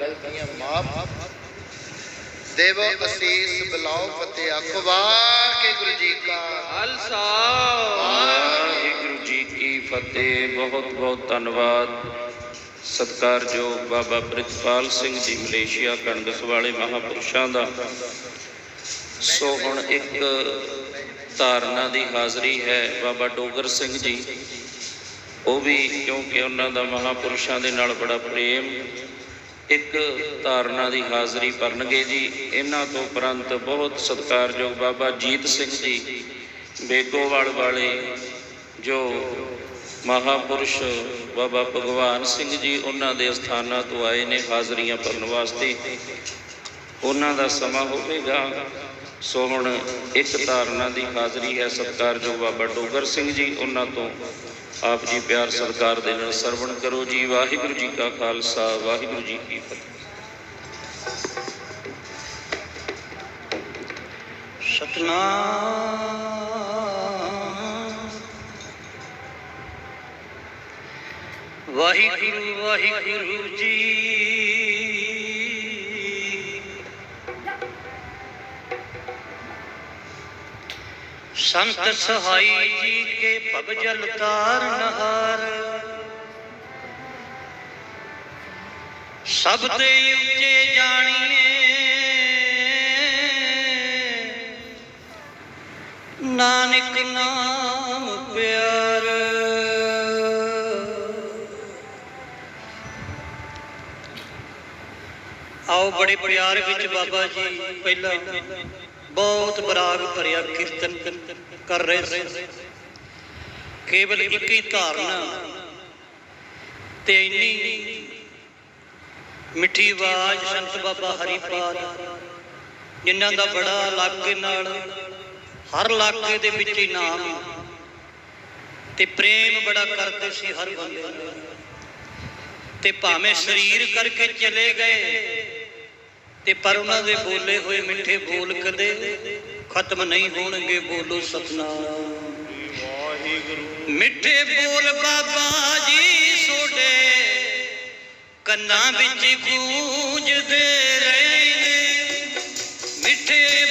ਗਲਤੀਆਂ ਮਾਫ। ਦੇਵੋ ਅਸੀਸ, ਬਲਾਓ ਫਤਿਹ ਆਖੋ ਵਾਹਿਗੁਰੂ ਜੀ ਕਾ ਖਾਲਸਾ। ਵਾਹਿਗੁਰੂ ਜੀ ਕੀ ਫਤਿਹ, ਬਹੁਤ ਬਹੁਤ ਧੰਨਵਾਦ। ਸਤਿਕਾਰਯੋਗ ਬਾਬਾ ਪ੍ਰਿਤਪਾਲ ਸਿੰਘ ਜੀ, ਮਲੇਸ਼ੀਆ ਕਣਗਸ ਵਾਲੇ ਮਹਾਪੁਰਸ਼ਾਂ ਦਾ। ਸੋ ਹੁਣ ਇੱਕ ਧਾਰਨਾ ਦੀ ਹਾਜ਼ਰੀ ਹੈ ਬਾਬਾ ਡੋਗਰ ਸਿੰਘ ਜੀ। ਉਹ ਵੀ ਕਿਉਂਕਿ ਉਹਨਾਂ ਦਾ ਮਹਾਪੁਰਸ਼ਾਂ ਦੇ ਨਾਲ ਬੜਾ ਪ੍ਰੇਮ ਇੱਕ ਧਾਰਨਾ ਦੀ ਹਾਜ਼ਰੀ ਭਰਨਗੇ ਜੀ। ਇਹਨਾਂ ਤੋਂ ਉਪਰੰਤ ਬਹੁਤ ਸਤਿਕਾਰਯੋਗ ਬਾਬਾ ਜੀਤ ਸਿੰਘ ਜੀ, ਬੇਗੋਵਾਲ ਵਾਲੇ, ਜੋ ਮਹਾਪੁਰਸ਼ ਬਾਬਾ ਭਗਵਾਨ ਸਿੰਘ ਜੀ ਉਹਨਾਂ ਦੇ ਸਥਾਨਾਂ ਤੋਂ ਆਏ ਨੇ ਹਾਜ਼ਰੀਆਂ ਭਰਨ ਵਾਸਤੇ। ਉਹਨਾਂ ਦਾ ਸਮਾਂ ਹੋਵੇਗਾ। ਸੋ ਹੁਣ ਇੱਕ ਧਾਰਨਾ ਦੀ ਹਾਜ਼ਰੀ ਹੈ ਸਤਿਕਾਰਯੋਗ ਬਾਬਾ ਡੋਗਰ ਸਿੰਘ ਜੀ, ਉਹਨਾਂ ਤੋਂ ਆਪ ਜੀ ਪਿਆਰ ਸਤਿਕਾਰ ਦੇ ਨਾਲ ਸਰਵਣ ਕਰੋ ਜੀ। ਵਾਹਿਗੁਰੂ ਜੀ ਕਾ ਖਾਲਸਾ, ਵਾਹਿਗੁਰੂ ਜੀ ਕੀ ਫਤਿਹ। ਸਤਨਾਮ। ਵਾਹਿਗੁਰੂ ਵਾਹਿਗੁਰੂ ਜੀ ਸੰਤ ਸਹਾਈ ਜੀ ਕੇ ਭਵ ਜਲ ਤਾਰ ਹਾਰ ਸਭ ਤੇ ਉੱਚੇ ਜਾਣੀਏ। ਨਾਨਕ ਨਾਮ ਪਿਆਰ। ਆਓ ਬੜੇ ਪਿਆਰ ਵਿੱਚ ਬਾਬਾ ਜੀ, ਪਹਿਲਾਂ ਬਹੁਤ ਬਰਾਗ ਭਰਿਆ ਕੀਰਤਨ ਕਰ ਰਹੇ ਸੀ। ਕੇਵਲ ਇੱਕ ਹੀ ਧਾਰਨਾ ਤੇ ਇੰਨੀ ਮਿੱਠੀ ਆਵਾਜ਼ ਸੰਤ ਬਾਬਾ ਹਰੀਪਾਲ, ਜਿਨ੍ਹਾਂ ਦਾ ਬੜਾ ਇਲਾਕੇ ਨਾਲ, ਹਰ ਇਲਾਕੇ ਦੇ ਵਿੱਚ ਹੀ ਨਾਮ ਤੇ ਪ੍ਰੇਮ ਬੜਾ ਕਰਦੇ ਸੀ ਹਰ ਬੰਦੇ ਤੇ ਭਾਵੇਂ ਸਰੀਰ ਕਰਕੇ ਚਲੇ ਗਏ ਤੇ ਪਰ ਉਹਨਾਂ ਦੇ ਬੋਲੇ ਹੋਏ ਮਿੱਠੇ ਬੋਲ ਕਦੇ ਖਤਮ ਨਹੀਂ ਹੋਣਗੇ, ਬੋਲੋ ਸਤਨਾਮ। ਮਿੱਠੇ ਬੋਲ ਬਾਬਾ ਜੀ ਸੋਡੇ ਕੰਨਾਂ ਵਿੱਚ ਗੂੰਜਦੇ ਰਹੇ ਨੇ। ਮਿੱਠੇ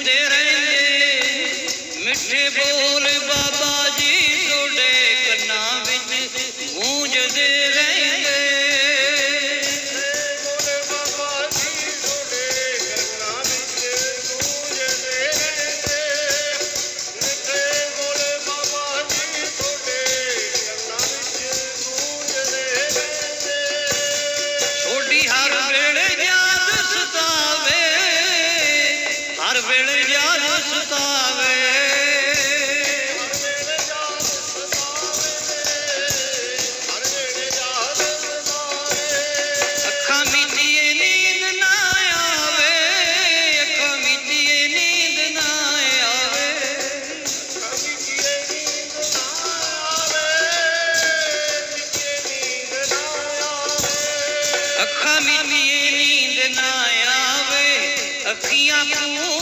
ਗੂੰਜਦੇ ਰਹਿੰਦੇ ਮਿੱਠੇ ਬੋਲ ਬਾ ਹਰ ਵੇਲੇ ਯਾਦ ਸਤਾਵੇ। ਅੱਖਾਂ ਮੀਟੀਏ ਨੀਂਦ ਨਾ ਆਵੇ, ਅੱਖਾਂ ਮੀਟੀਏ ਨੀਂਦ ਆਵੇ। ਅੱਖਾਂ ਮੀਟੀਏ ਨੀਂਦ ਆਵੇ, ਅੱਖੀਆਂ ਪੂੰਝਦੇ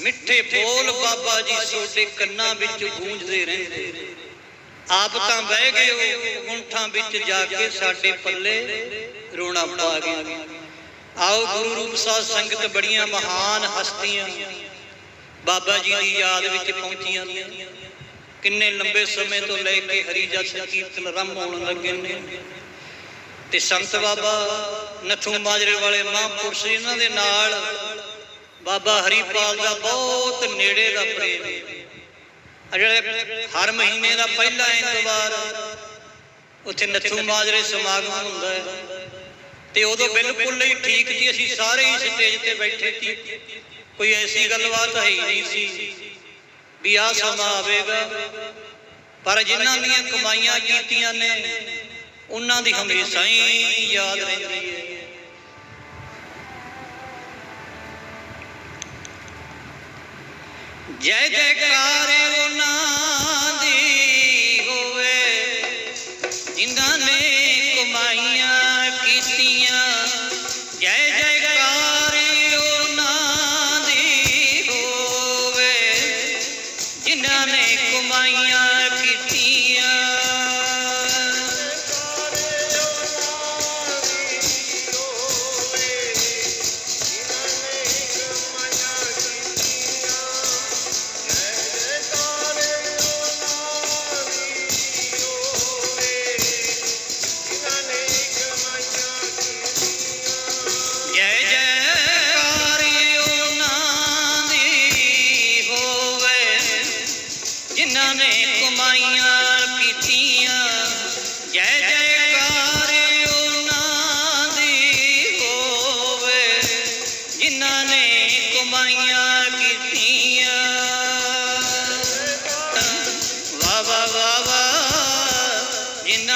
ਮਿੱਠੇ ਬੋਲ ਬਾਬਾ ਜੀ ਤੁਹਾਡੇ ਕੰਨਾਂ ਵਿੱਚ ਗੂੰਜਦੇ ਰਹਿੰਦੇ ਆਪ ਤਾਂ ਬਹਿ ਗਏ ਹੋ ਗੁੰਠਾਂ ਵਿੱਚ ਜਾ ਕੇ ਸਾਡੇ ਪੱਲੇ ਰੋਣਾ ਪਾ ਗਏ ਆਓ ਗੁਰੂ ਰੂਪ ਸਾਧ ਸੰਗਤ ਬੜੀਆਂ ਮਹਾਨ ਹਸਤੀਆਂ ਬਾਬਾ ਜੀ ਦੀ ਯਾਦ ਵਿੱਚ ਪਹੁੰਚੀਆਂ ਨੇ ਕਿੰਨੇ ਲੰਬੇ ਸਮੇਂ ਤੋਂ ਲੈ ਕੇ ਹਰੀ ਜਸ ਕੀਰਤਨ ਰੰਮ ਹੋਣ ਲੱਗੇ ਨੇ। ਤੇ ਸੰਤ ਬਾਬਾ ਨਥੂ ਮਾਜਰੇ ਵਾਲੇ ਮਹਾਂਪੁਰਸ਼ ਇਹਨਾਂ ਦੇ ਨਾਲ ਬਾਬਾ ਹਰੀਪਾਲ ਦਾ ਬਹੁਤ ਨੇੜੇ ਦਾ ਪ੍ਰੇਮ ਜਿਹੜੇ ਹਰ ਮਹੀਨੇ ਦਾ ਪਹਿਲਾ ਐਤਵਾਰ ਉੱਥੇ ਨੱਥੂ ਮਾਜਰੇ ਸਮਾਗਮ ਹੁੰਦਾ ਹੈ। ਤੇ ਉਦੋਂ ਬਿਲਕੁਲ ਹੀ ਠੀਕ ਸੀ, ਅਸੀਂ ਸਾਰੇ ਹੀ ਸਟੇਜ ਤੇ ਬੈਠੇ ਸੀ। ਕੋਈ ਐਸੀ ਗੱਲਬਾਤ ਹੈ ਹੀ ਨਹੀਂ ਸੀ ਵੀ ਆਹ ਸਮਾਂ ਆਵੇਗਾ। ਪਰ ਜਿਨ੍ਹਾਂ ਦੀਆਂ ਕਮਾਈਆਂ ਕੀਤੀਆਂ ਨੇ, ਉਹਨਾਂ ਦੀ ਹਮੇਸ਼ਾ ਹੀ ਯਾਦ ਰਹਿੰਦੀ ਹੈ। ਜੈ ਜੈਕਾਰ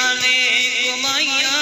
ਜਿਨ੍ਹਾਂ ਨੇ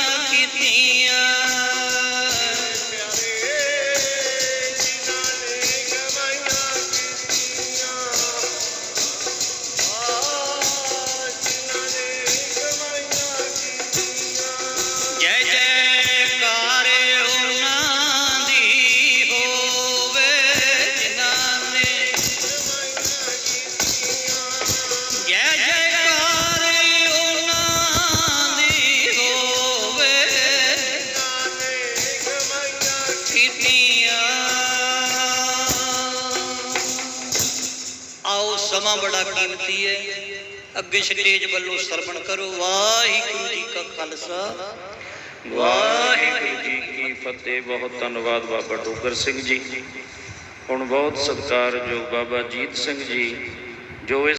ਸਮਾਂ ਬੜਾ ਕੀਮਤੀ ਹੈ ਅੱਗੇ ਸਟੇਜ ਵੱਲੋਂ ਸਰਵਣ ਕਰੋ। ਵਾਹਿਗੁਰੂ ਜੀ ਕਾ ਖਾਲਸਾ। ਵਾਹਿਗੁਰੂ ਜੀ ਕੀ ਫਤਿਹ। ਬਹੁਤ ਧੰਨਵਾਦ ਬਾਬਾ ਡੋਗਰ ਸਿੰਘ ਜੀ। ਹੁਣ ਬਹੁਤ ਸਤਿਕਾਰਯੋਗ ਬਾਬਾ ਜੀਤ ਸਿੰਘ ਜੀ, ਜੋ ਇਸ